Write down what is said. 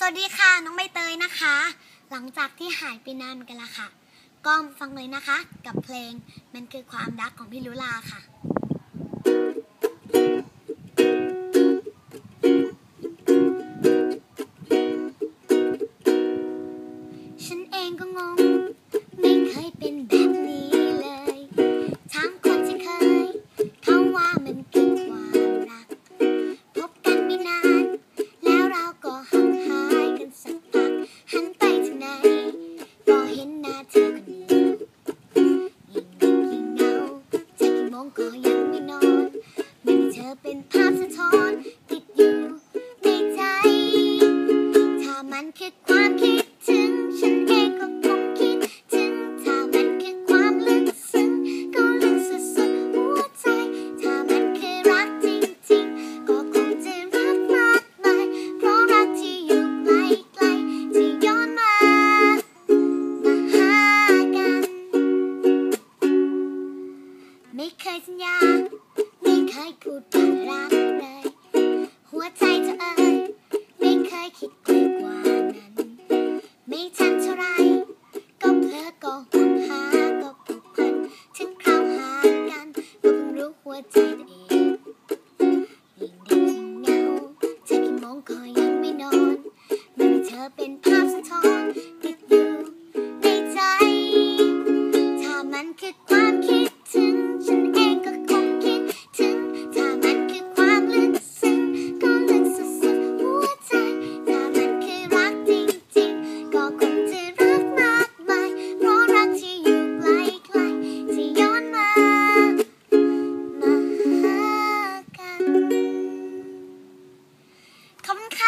สวัสดีค่ะน้องใบเตยนะคะ หลังจากที่หายไปนานกันละค่ะ ก็ฟังเลยนะคะ กับเพลงมันคือความรักของพี่ลุลาค่ะ งก็ยังไม่นอนไม่มีเธอเป็นภาพสะท้อน ติดอยู่ในใจ ถ้ามันคือความคิดถึง เคยสัญญา ไม่เคยพูดว่ารักเลย หัวใจเธอเอ่ยไม่เคยคิดไกลกว่านั้น ไม่ทันเท่าไร ก็เพลอก็ห่วงหาก็ผูกพันถึงคราวหากัน ก็เพิ่งรู้หัวใจตัวเองยิ่งดึกยิ่งเหงาเธอกี่โมงก็ยังไม่นอน ไม่มีเธอเป็น ขอบคุณค่ะ